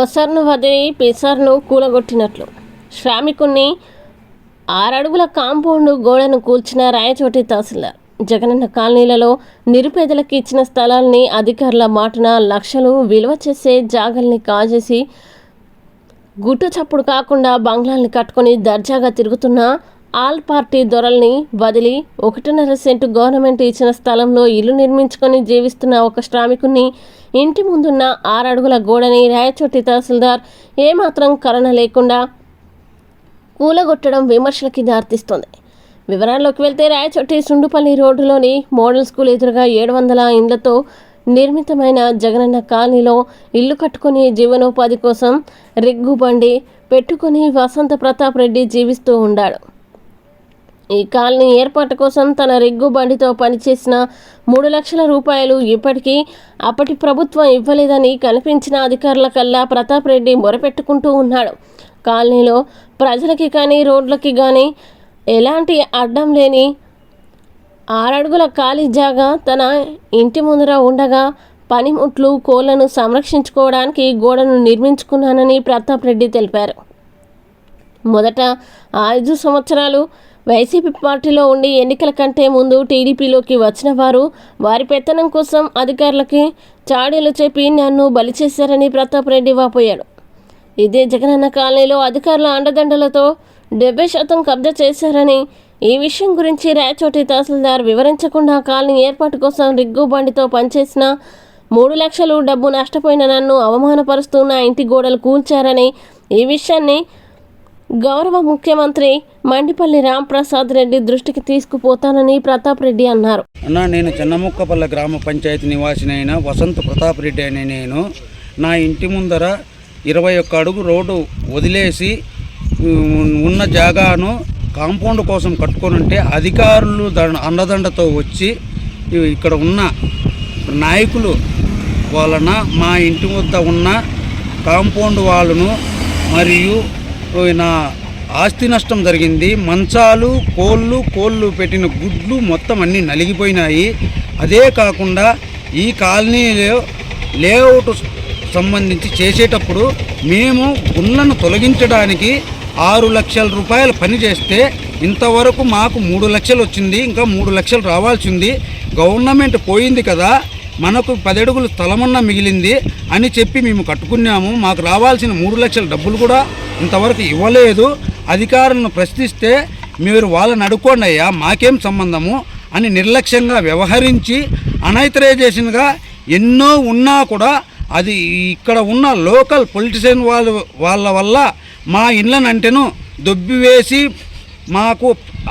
కొసర్ను వదిలి పిసర్ను కూలగొట్టినట్లు. శ్రామికుణ్ణి ఆరడుగుల కాంపౌండ్ గోడను కూల్చిన రాయచోటి తహసీల్దార్. జగనన్న కాలనీలలో నిరుపేదలకు ఇచ్చిన స్థలాల్ని అధికారుల మాటన లక్షలు విలువ చేసే జాగల్ని కాజేసి గుట్టు చప్పుడు కాకుండా బంగ్లాల్ని కట్టుకొని దర్జాగా తిరుగుతున్న ఆల్ పార్టీ దొరల్ని వదిలి ఒకటిన్నర సెంటు గవర్నమెంట్ ఇచ్చిన స్థలంలో ఇల్లు నిర్మించుకొని జీవిస్తున్న ఒక శ్రామికుని ఇంటి ముందున్న ఆరడుగుల గోడని రాయచోటి తహసీల్దార్ ఏమాత్రం కరణ లేకుండా కూలగొట్టడం విమర్శలకి దారితీస్తోంది. వివరాల్లోకి వెళ్తే రాయచోటి సుండుపల్లి రోడ్డులోని మోడల్ స్కూల్ ఎదురుగా ఏడు వందల ఇండ్లతో నిర్మితమైన జగనన్న కాలనీలో ఇల్లు కట్టుకుని జీవనోపాధి కోసం రిగ్గు బండి పెట్టుకుని వసంత ప్రతాప్ రెడ్డి జీవిస్తూ ఉండాడు. ఈ కాలనీ ఏర్పాటు కోసం తన రిగ్గు బండితో పనిచేసిన మూడు లక్షల రూపాయలు ఇప్పటికీ అప్పటి ప్రభుత్వం ఇవ్వలేదని కనిపించిన అధికారుల కల్లా ప్రతాప్ రెడ్డి మొరపెట్టుకుంటూ ఉన్నాడు. కాలనీలో ప్రజలకి కానీ రోడ్లకి కానీ ఎలాంటి అడ్డం లేని ఆరడుగుల ఖాళీ జాగా తన ఇంటి ముందర ఉండగా పనిముట్లు కోళ్ళను సంరక్షించుకోవడానికి గోడను నిర్మించుకున్నానని ప్రతాప్ రెడ్డి తెలిపారు. మొదట ఐదు సంవత్సరాలు వైసీపీ పార్టీలో ఉండి ఎన్నికల కంటే ముందు టీడీపీలోకి వచ్చిన వారు వారి పెత్తనం కోసం అధికారులకి చాడీలు చెప్పి నన్ను బలి చేశారని ప్రతాప్ రెడ్డి వాపోయాడు. ఇదే జగనన్న కాలనీలో అధికారుల అండదండలతో డెబ్బై శాతం కబ్జా చేశారని ఈ విషయం గురించి రాయచోటి తహసీల్దార్ వివరించకుండా కాలనీ ఏర్పాటు కోసం రిగ్గు బండితో పనిచేసిన మూడు లక్షలు డబ్బు నష్టపోయిన నన్ను అవమానపరుస్తూ నా ఇంటి గోడలు కూల్చారని ఈ విషయాన్ని గౌరవ ముఖ్యమంత్రి మండిపల్లి రాంప్రసాద్ రెడ్డి దృష్టికి తీసుకుపోతానని ప్రతాప్ రెడ్డి అన్నారు. అన్నా నేను చిన్నముక్కపల్లె గ్రామ పంచాయతీ నివాసినైన వసంత ప్రతాప్ రెడ్డి అనే నేను నా ఇంటి ముందర ఇరవై ఒక్క అడుగు రోడ్డు వదిలేసి ఉన్న జాగాను కాంపౌండ్ కోసం కట్టుకొని ఉంటే అధికారులు దండ అండదండతో వచ్చి ఇక్కడ ఉన్న నాయకులు వలన మా ఇంటి వద్ద ఉన్న కాంపౌండ్ వాళ్ళను మరియు నా ఆస్తి నష్టం జరిగింది. మంచాలు కోళ్ళు కోళ్ళు పెట్టిన గుడ్లు మొత్తం అన్నీ నలిగిపోయినాయి. అదే కాకుండా ఈ కాలనీలో లేఅవుట్ సంబంధించి చేసేటప్పుడు మేము గుళ్ళను తొలగించడానికి ఆరు లక్షల రూపాయలు పని చేస్తే ఇంతవరకు మాకు మూడు లక్షలు వచ్చింది ఇంకా మూడు లక్షలు రావాల్సింది. గవర్నమెంట్ పోయింది కదా మనకు పదడుగులు స్థలమున్న మిగిలింది అని చెప్పి మేము కట్టుకున్నాము. మాకు రావాల్సిన మూడు లక్షల డబ్బులు కూడా ఇంతవరకు ఇవ్వలేదు. అధికారులను ప్రశ్నిస్తే మీరు వాళ్ళని అడుక్కోండి అయ్యా మాకేం సంబంధము అని నిర్లక్ష్యంగా వ్యవహరించి అనైతరైజేషన్గా ఎన్నో ఉన్నా కూడా అది ఇక్కడ ఉన్న లోకల్ పొలిటిషియన్ వాళ్ళు వాళ్ళ వల్ల మా ఇళ్ళనంటేను దొబ్బివేసి మాకు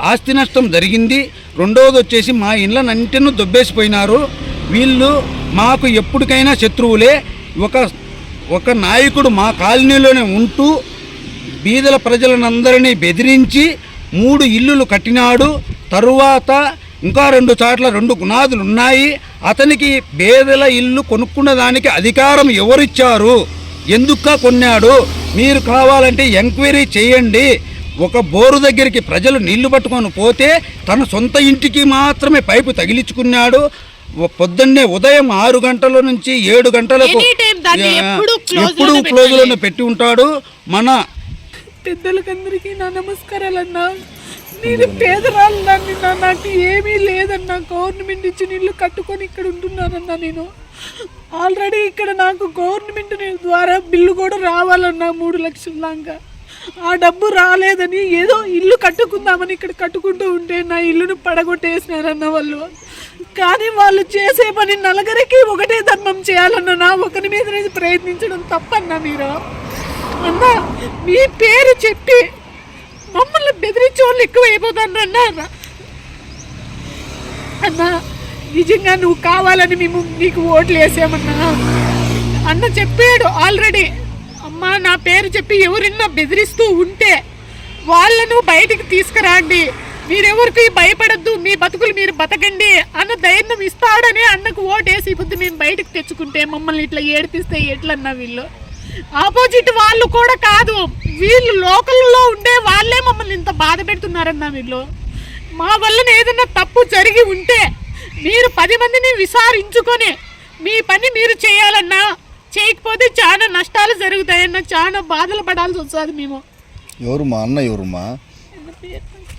ఆస్తి నష్టం జరిగింది. రెండవది వచ్చేసి మా ఇళ్ళనంటేను దొబ్బేసిపోయినారు. వీళ్ళు మాకు ఎప్పటికైనా శత్రువులే. ఒక ఒక నాయకుడు మా కాలనీలోనే ఉంటూ బీదల ప్రజలనందరినీ బెదిరించి మూడు ఇల్లులు కట్టినాడు. తరువాత ఇంకా రెండు చోట్ల రెండు గుణాదులు ఉన్నాయి అతనికి బేదల ఇల్లు కొనుక్కున్న దానికి అధికారం ఎవరిచ్చారు? ఎందుక కొన్నాడు? మీరు కావాలంటే ఎంక్వైరీ చేయండి. ఒక బోరు దగ్గరికి ప్రజలు నీళ్ళు పట్టుకొని పోతే తన సొంత ఇంటికి మాత్రమే పైపు తగిలించుకున్నాడు. పొద్దున్నే ఉదయం ఆరు గంటల నుంచి ఏడు గంటలకు ఎప్పుడూ close ఎప్పుడు లోనే క్లోజ్లోనే పెట్టి ఉంటాడు. మన పెద్దలకందరికీ నా నమస్కారాలన్నా నేను పేదరాలన్నా నిన్న నాకు ఏమీ లేదన్నా గవర్నమెంట్ ఇచ్చిన ఇల్లు కట్టుకొని ఇక్కడ ఉంటున్నానన్నా నేను. ఆల్రెడీ ఇక్కడ నాకు గవర్నమెంట్ ద్వారా బిల్లు కూడా రావాలన్నా మూడు లక్షల దాకా. ఆ డబ్బు రాలేదని ఏదో ఇల్లు కట్టుకుందామని ఇక్కడ కట్టుకుంటూ ఉంటే నా ఇల్లును పడగొట్టేసినారన్న వాళ్ళు. కానీ వాళ్ళు చేసే పని నలుగురికి ఒకటే ధర్మం చేయాలన్న నా ఒకరి మీద ప్రయత్నించడం తప్పన్నా మీరు? అన్నా మీ పేరు చెప్పి మమ్మల్ని బెదిరించే వాళ్ళు ఎక్కువ అయిపోతారన్నా అన్నా నిజంగా నువ్వు కావాలని మేము నీకు ఓట్లు వేసామన్నా? అన్న చెప్పాడు ఆల్రెడీ. అమ్మా నా పేరు చెప్పి ఎవరిన్నా బెదిరిస్తూ ఉంటే వాళ్ళను బయటికి తీసుకురండి. మీరెవరికి భయపడద్దు మీ బతుకులు మీరు బతకండి అన్న ధైర్యం ఇస్తాడని అన్నకు ఓటేసి ఇప్పుడు మేము బయటకు తెచ్చుకుంటే మమ్మల్ని ఇట్లా ఏడిపిస్తే ఎట్లన్నా వీళ్ళు? ఆపోజిట్ వాళ్ళు కూడా కాదు వీళ్ళు లోకల్లో ఉండే వాళ్ళే మమ్మల్ని ఇంత బాధ పెడుతున్నారన్న వీళ్ళు? మా వలన ఏదైనా తప్పు జరిగి ఉంటే మీరు పది మందిని విచారించుకొని మీ పని మీరు చేయాలన్నా చేయకపోతే చాలా నష్టాలు జరుగుతాయన్న చాలా బాధలు పడాల్సి వస్తుంది మేము. ఎవరు మా అన్న ఎవరు మా?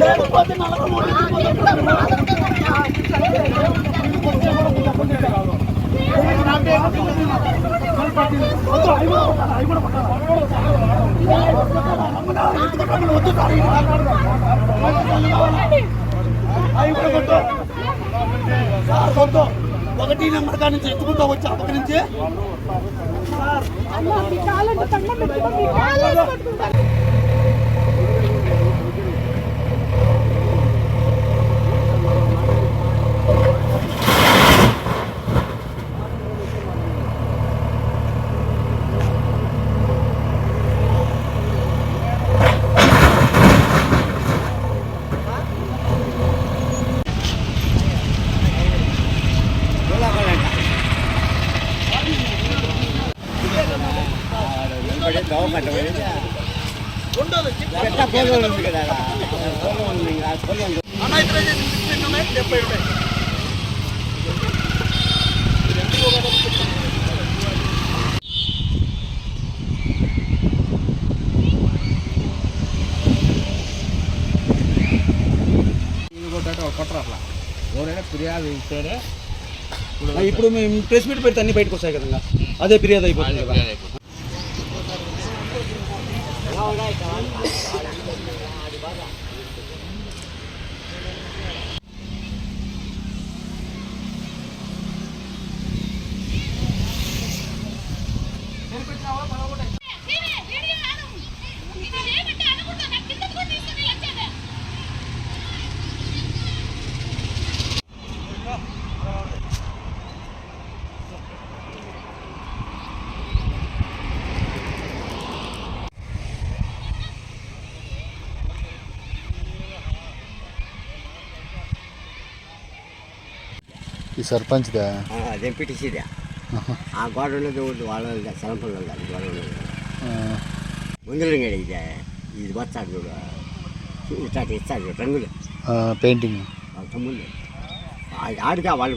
లేకపోతే నలభై మూడు అవి కూడా కొట్టు సొంతం ఒకటి నెంబర్ కాడి నుంచి ఎత్తుకుంటూ వచ్చి అప్పటి నుంచి. డెబ్బై ఉన్నాయి ఆ, ఇప్పుడు మేము ప్రెస్ మీట్ పెడితే అన్ని బయటకు వస్తాయి కదా అదే ఫిర్యాదు అయిపోతుంది కదా. Thank you. ఈ సర్పంచ్దా? ఎంపీటీసీదే ఆ గోడ ఉన్నది వాళ్ళ సెలంపల్లో అది గోడ ఉన్నది ముందులు ఇది ఇది వస్తాడు చూడు. ఇస్తాడు రంగులు. పెయింటింగ్. తమ్ముళ్ళు ఆడిగా వాళ్ళు